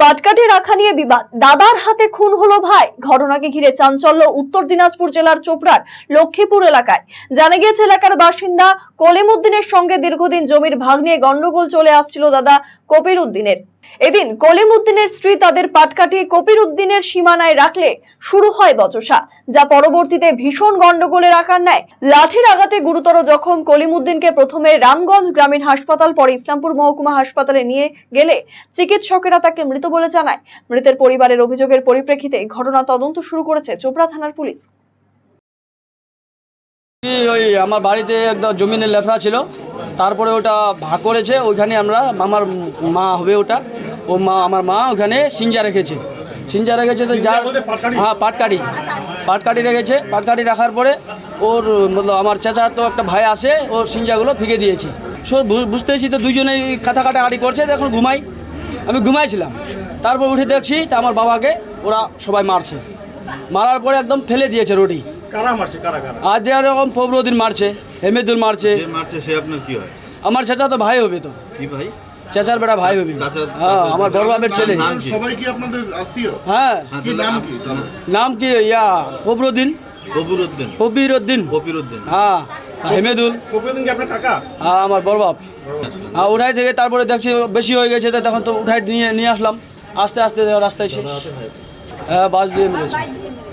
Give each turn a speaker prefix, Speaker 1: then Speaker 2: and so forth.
Speaker 1: পাটকাঠি রাখা নিয়ে বিবাদ। দাদার হাতে খুন হলো ভাই। ঘটনাকে ঘিরে চাঞ্চল্য উত্তর দিনাজপুর জেলার চোপড়ার লক্ষ্মীপুর এলাকায়। জানা গিয়েছে, এলাকার বাসিন্দা কলিমুদ্দিনের সঙ্গে দীর্ঘদিন জমির ভাগ নিয়ে গন্ডগোল চলে আসছিল দাদা কবির উদ্দিনের। এদিন কলিমুদ্দিনের স্ত্রী তাদের পাটকাঠি কবির উদ্দিনের সীমানায় রাখলে শুরু হয় বচসা, যা পরবর্তীতে ভীষণ গন্ডগোলের আকার নেয়। লাঠির আঘাতে গুরুতর জখম কলিমুদ্দিনকে প্রথমে রামগঞ্জ গ্রামীণ হাসপাতাল, পরে ইসলামপুর মহকুমা হাসপাতালে নিয়ে গেলে চিকিৎসকেরা তাকে মৃত বলে জানায়। মৃতের পরিবারের অভিযোগের পরিপ্রেক্ষিতে ঘটনা তদন্ত শুরু করেছে চোপড়া থানার পুলিশ।
Speaker 2: ওই আমার বাড়িতে একদম জমিনের লেফড়া ছিল। তারপরে ওটা ভাগ করেছে, ওইখানে আমরা, আমার মা হবে ওটা। ও মা আমার মা ওখানে সিঞ্জা রেখেছে। সিঞ্জা রেখেছে তো যার হ্যাঁ পাটকাটি পাটকাটি রেখেছে। পাটকাটি রাখার পরে ওর মতলব আমার চেঁচার তো একটা ভাই আসে ওর সিঞ্জাগুলো ফিকে দিয়েছে। সো বুঝতেছি তো দুজনেই খাতা কাটাকাটি করছে এখন ঘুমাই। আমি ঘুমাইছিলাম। তারপর উঠে দেখছি তা আমার বাবাকে ওরা সবাই মারছে। মারার পরে একদম ফেলে দিয়েছে রোডি
Speaker 3: কারা মারছে? কারা কারা?
Speaker 2: আজ এরকম ফবরুদ্দিন মারছে হেমেদুল মারছে।
Speaker 4: মারছে সে আপনার কি হয়?
Speaker 2: আমার চাচা তো ভাই হবে তো।
Speaker 4: কি ভাই?
Speaker 2: চেঁচার বেড়া ভাই হবে।
Speaker 4: চাচা-
Speaker 2: হ্যাঁ আমার বড় বাপের ছেলে।
Speaker 4: নাম কি?
Speaker 5: সবাই কি আপনাদের আত্মীয়?
Speaker 2: হ্যাঁ।
Speaker 4: হ্যাঁ,
Speaker 5: নাম কি? তাদের?
Speaker 2: নাম কি? ইয়া ফবরুদ্দিন
Speaker 4: কবির উদ্দিন
Speaker 2: কবির উদ্দিন
Speaker 4: কবির উদ্দিন
Speaker 2: হ্যাঁ হেমেদুল
Speaker 3: কপিদিন কি আপনার কাকা?
Speaker 2: হ্যাঁ আমার বড় বাপ। হ্যাঁ উঠাই থেকে তারপরে দেখছি বেশি হয়ে গেছে তো তখন তো উঠাই নিয়ে নিয়ে আসলাম। আস্তে আস্তে রাস্তায় শেষ। হ্যাঁ বাস দিয়ে মেরেছে।